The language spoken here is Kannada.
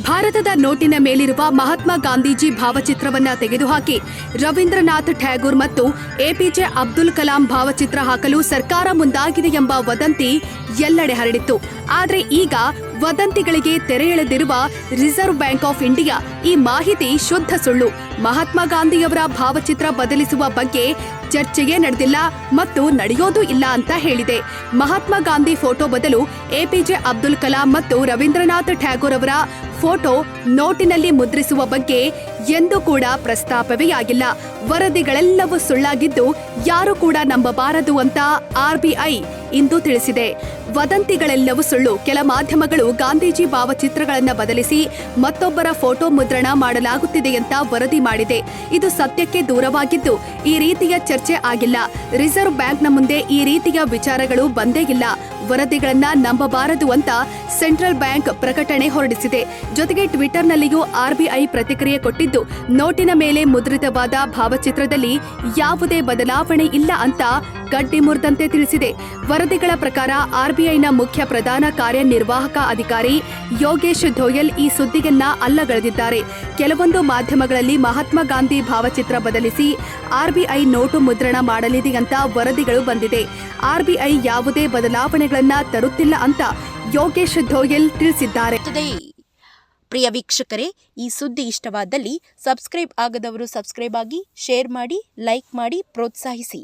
ಭಾರತದ ನೋಟಿನ ಮೇಲಿರುವ ಮಹಾತ್ಮ ಗಾಂಧೀಜಿ ಭಾವಚಿತ್ರವನ್ನ ತೆಗೆದುಹಾಕಿ ರವೀಂದ್ರನಾಥ್ ಟ್ಯಾಗೂರ್ ಮತ್ತು ಎಪಿಜೆ ಅಬ್ದುಲ್ ಕಲಾಂ ಭಾವಚಿತ್ರ ಹಾಕಲು ಸರ್ಕಾರ ಮುಂದಾಗಿದೆ ಎಂಬ ವದಂತಿ ಎಲ್ಲೆಡೆ ಹರಡಿತ್ತು. ಆದರೆ ಈಗ ವದಂತಿಗಳಿಗೆ ತೆರೆ ಎಳೆದಿರುವ ರಿಸರ್ವ್ ಬ್ಯಾಂಕ್ ಆಫ್ ಇಂಡಿಯಾ ಈ ಮಾಹಿತಿ ಶುದ್ಧ ಸುಳ್ಳು. ಮಹಾತ್ಮ ಗಾಂಧಿಯವರ ಭಾವಚಿತ್ರ ಬದಲಿಸುವ ಬಗ್ಗೆ ಚರ್ಚೆಯೇ ನಡೆದಿಲ್ಲ ಮತ್ತು ನಡೆಯೋದು ಇಲ್ಲ ಅಂತ ಹೇಳಿದೆ. ಮಹಾತ್ಮ ಗಾಂಧಿ ಫೋಟೋ ಬದಲು ಎಪಿಜೆ ಅಬ್ದುಲ್ ಕಲಾಂ ಮತ್ತು ರವೀಂದ್ರನಾಥ್ ಠ್ಯಾಗೂರ್ ಅವರ ಫೋಟೋ ನೋಟಿನಲ್ಲಿ ಮುದ್ರಿಸುವ ಬಗ್ಗೆ ಎಂದೂ ಕೂಡ ಪ್ರಸ್ತಾಪವೇ ಆಗಿಲ್ಲ. ವರದಿಗಳೆಲ್ಲವೂ ಸುಳ್ಳಾಗಿದ್ದು ಯಾರು ಕೂಡ ನಂಬಬಾರದು ಅಂತ ಆರ್ಬಿಐ ಇಂದು ತಿಳಿಸಿದೆ. ವದಂತಿಗಳೆಲ್ಲವೂ ಸುಳ್ಳು. ಕೆಲ ಮಾಧ್ಯಮಗಳು ಗಾಂಧೀಜಿ ಭಾವಚಿತ್ರಗಳನ್ನು ಬದಲಿಸಿ ಮತ್ತೊಬ್ಬರ ಫೋಟೋ ಮುದ್ರಣ ಮಾಡಲಾಗುತ್ತಿದೆ ಅಂತ ವರದಿ ಮಾಡಿದೆ. ಇದು ಸತ್ಯಕ್ಕೆ ದೂರವಾಗಿದ್ದು ಈ ರೀತಿಯ ಚರ್ಚೆ ಆಗಿಲ್ಲ. ರಿಸರ್ವ್ ಬ್ಯಾಂಕ್ನ ಮುಂದೆ ಈ ರೀತಿಯ ವಿಚಾರಗಳು ಬಂದೇ ಇಲ್ಲ. ವರದಿಗಳನ್ನ ನಂಬಬಾರದು ಅಂತ ಸೆಂಟ್ರಲ್ ಬ್ಯಾಂಕ್ ಪ್ರಕಟಣೆ ಹೊರಡಿಸಿದೆ. ಜೊತೆಗೆ ಟ್ವಿಟರ್ನಲ್ಲಿಯೂ ಆರ್ಬಿಐ ಪ್ರತಿಕ್ರಿಯೆ ಕೊಟ್ಟಿದ್ದು, ನೋಟಿನ ಮೇಲೆ ಮುದ್ರಿತವಾದ ಭಾವಚಿತ್ರದಲ್ಲಿ ಯಾವುದೇ ಬದಲಾವಣೆ ಇಲ್ಲ ಅಂತ ಗಡ್ಡಿ ಮುರಿದಂತೆ ತಿಳಿಸಿದೆ. ವರದಿಗಳ ಪ್ರಕಾರ ಆರ್ಬಿಐನ ಮುಖ್ಯ ಪ್ರಧಾನ ಕಾರ್ಯನಿರ್ವಾಹಕ ಅಧಿಕಾರಿ ಯೋಗೇಶ್ ಧೋಯಲ್ ಈ ಸುದ್ದಿಯನ್ನ ಅಲ್ಲಗಳೆದಿದ್ದಾರೆ. ಕೆಲವೊಂದು ಮಾಧ್ಯಮಗಳಲ್ಲಿ ಮಹಾತ್ಮ ಗಾಂಧಿ ಭಾವಚಿತ್ರ ಬದಲಿಸಿ ಆರ್ಬಿಐ ನೋಟು ಮುದ್ರಣ ಮಾಡಲಿದೆ ಅಂತ ವರದಿಗಳು ಬಂದಿದೆ. ಆರ್ಬಿಐ ಯಾವುದೇ ಬದಲಾವಣೆಗಳನ್ನ ತರುತ್ತಿಲ್ಲ ಅಂತ ಯೋಗೇಶ್ ಧೋಯಲ್ ತಿಳಿಸಿದ್ದಾರೆ. ಪ್ರಿಯ ವೀಕ್ಷಕರೇ, ಈ ಸುದ್ದಿ ಇಷ್ಟವಾದಲ್ಲಿ ಸಬ್ಸ್ಕ್ರೈಬ್ ಆಗದವರು ಸಬ್ಸ್ಕ್ರೈಬ್ ಆಗಿ, ಶೇರ್ ಮಾಡಿ, ಲೈಕ್ ಮಾಡಿ, ಪ್ರೋತ್ಸಾಹಿಸಿ.